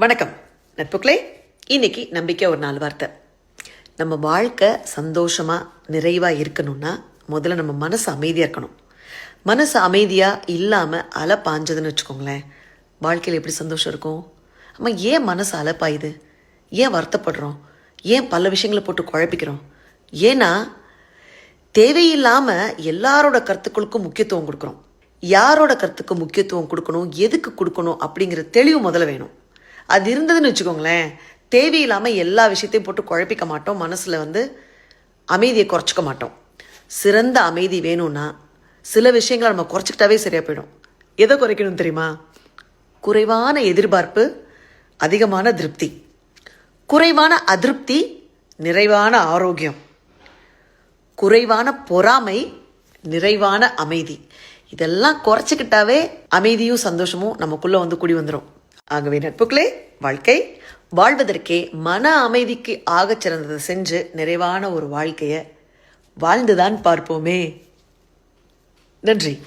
வணக்கம். நட்புக்களே இன்னைக்கு நம்பிக்கை ஒரு நாள் வார்த்தை. நம்ம வாழ்க்கை சந்தோஷமா நிறைவா இருக்கணும்னா முதல்ல நம்ம மனசு அமைதியா இருக்கணும். மனசு அமைதியா இல்லாம அலை பாஞ்சதுன்னு வச்சுக்கோங்களேன். வாழ்க்கையில் எப்படி சந்தோஷம் இருக்கும்? நம்ம ஏன் மனசு அலைப்பாயுது? ஏன் வருத்தப்படுறோம்? ஏன் பல விஷயங்களை போட்டு குழப்பிக்கிறோம்? ஏன்னா தேவையில்லாமல் எல்லாரோட கருத்துக்களுக்கும் முக்கியத்துவம் கொடுக்குறோம். யாரோட கருத்துக்கு முக்கியத்துவம் கொடுக்கணும்? எதுக்கு கொடுக்கணும்? அப்படிங்கிற தெளிவு முதல்ல வேணும். அது இருந்ததுன்னு வச்சுக்கோங்களேன். தேவையில்லாமல் எல்லா விஷயத்தையும் போட்டு குழப்பிக்க மாட்டோம். மனசில் வந்து அமைதியை குறைச்சிக்க மாட்டோம். சிறந்த அமைதி வேணும்னா சில விஷயங்களை நம்ம குறைச்சிக்கிட்டாவே சரியாக போயிடும். எதை குறைக்கணும் தெரியுமா? குறைவான எதிர்பார்ப்பு அதிகமான திருப்தி. குறைவான அதிருப்தி நிறைவான ஆரோக்கியம். குறைவான பொறாமை நிறைவான அமைதி. இதெல்லாம் குறைச்சிக்கிட்டாவே அமைதியும் சந்தோஷமும் நமக்குள்ளே வந்து கூடி வந்துடும் ஆகவே நட்புகளே வாழ்க்கை வாழ்வதற்கே மன அமைதிக்கு ஆகச் சிறந்ததை செஞ்சு நிறைவான ஒரு வாழ்க்கையை வாழ்ந்துதான் பார்ப்போமே. நன்றி.